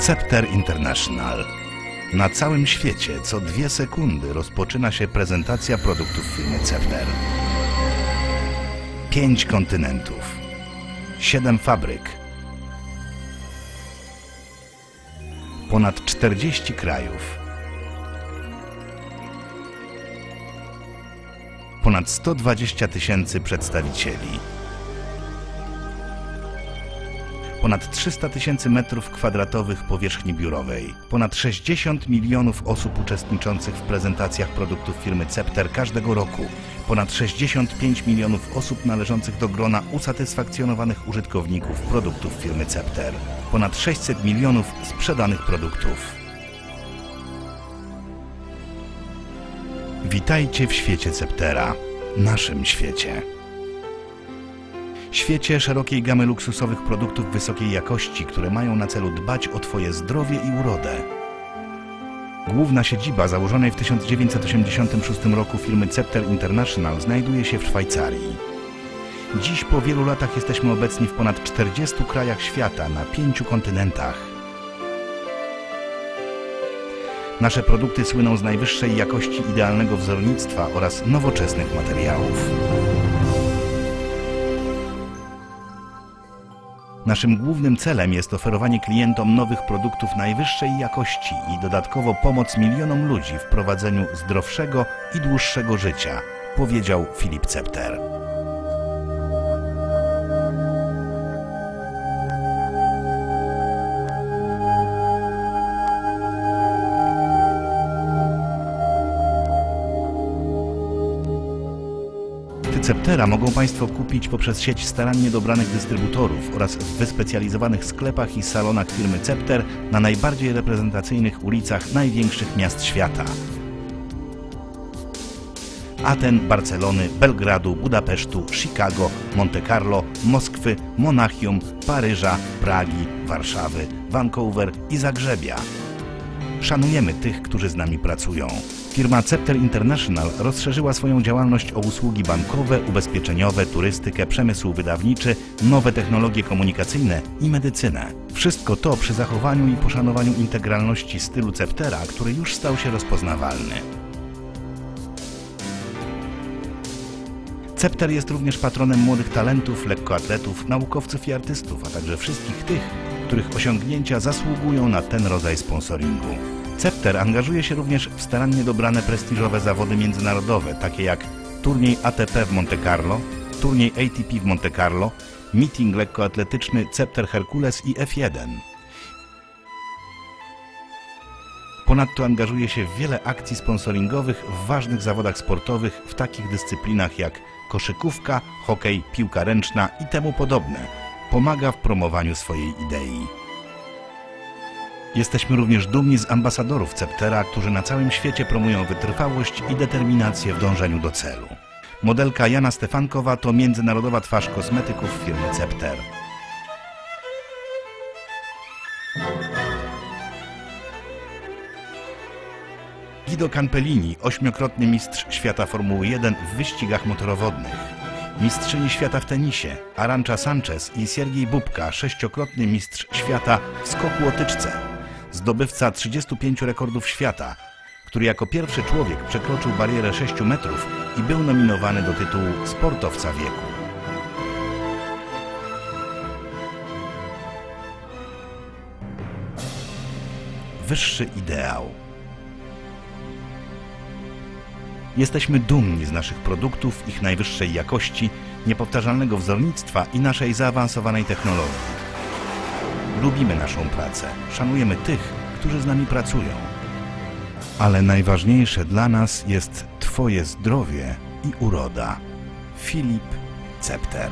Scepter International. Na całym świecie co dwie sekundy rozpoczyna się prezentacja produktów firmy Scepter. Pięć kontynentów, siedem fabryk, ponad 40 krajów, ponad 120 tysięcy przedstawicieli. Ponad 300 tysięcy metrów kwadratowych powierzchni biurowej, ponad 60 milionów osób uczestniczących w prezentacjach produktów firmy Cepter każdego roku, ponad 65 milionów osób należących do grona usatysfakcjonowanych użytkowników produktów firmy Cepter, ponad 600 milionów sprzedanych produktów. Witajcie w świecie Ceptera, naszym świecie. Świecie szerokiej gamy luksusowych produktów wysokiej jakości, które mają na celu dbać o Twoje zdrowie i urodę. Główna siedziba założonej w 1986 roku firmy Cepter International znajduje się w Szwajcarii. Dziś po wielu latach jesteśmy obecni w ponad 40 krajach świata na pięciu kontynentach. Nasze produkty słyną z najwyższej jakości idealnego wzornictwa oraz nowoczesnych materiałów. Naszym głównym celem jest oferowanie klientom nowych produktów najwyższej jakości i dodatkowo pomoc milionom ludzi w prowadzeniu zdrowszego i dłuższego życia, powiedział Filip Cepter. Ceptera mogą Państwo kupić poprzez sieć starannie dobranych dystrybutorów oraz w wyspecjalizowanych sklepach i salonach firmy Cepter na najbardziej reprezentacyjnych ulicach największych miast świata. Aten, Barcelony, Belgradu, Budapesztu, Chicago, Monte Carlo, Moskwy, Monachium, Paryża, Pragi, Warszawy, Vancouver i Zagrzebia. Szanujemy tych, którzy z nami pracują. Firma Cepter International rozszerzyła swoją działalność o usługi bankowe, ubezpieczeniowe, turystykę, przemysł wydawniczy, nowe technologie komunikacyjne i medycynę. Wszystko to przy zachowaniu i poszanowaniu integralności stylu Ceptera, który już stał się rozpoznawalny. Cepter jest również patronem młodych talentów, lekkoatletów, naukowców i artystów, a także wszystkich tych, których osiągnięcia zasługują na ten rodzaj sponsoringu. Cepter angażuje się również w starannie dobrane prestiżowe zawody międzynarodowe, takie jak turniej ATP w Monte Carlo, turniej ATP w Monte Carlo, meeting lekkoatletyczny Cepter Hercules i F1. Ponadto angażuje się w wiele akcji sponsoringowych w ważnych zawodach sportowych w takich dyscyplinach jak koszykówka, hokej, piłka ręczna i temu podobne. Pomaga w promowaniu swojej idei. Jesteśmy również dumni z ambasadorów Ceptera, którzy na całym świecie promują wytrwałość i determinację w dążeniu do celu. Modelka Jana Stefankowa to międzynarodowa twarz kosmetyków firmy Cepter. Guido Campellini, ośmiokrotny mistrz świata Formuły 1 w wyścigach motorowodnych. Mistrzyni świata w tenisie Arancha Sanchez i Siergiej Bubka, sześciokrotny mistrz świata w skoku łotyczce zdobywca 35 rekordów świata, który jako pierwszy człowiek przekroczył barierę 6 metrów i był nominowany do tytułu sportowca wieku. Wyższy ideał. Jesteśmy dumni z naszych produktów, ich najwyższej jakości, niepowtarzalnego wzornictwa i naszej zaawansowanej technologii. Lubimy naszą pracę, szanujemy tych, którzy z nami pracują. Ale najważniejsze dla nas jest Twoje zdrowie i uroda. Filip Cepter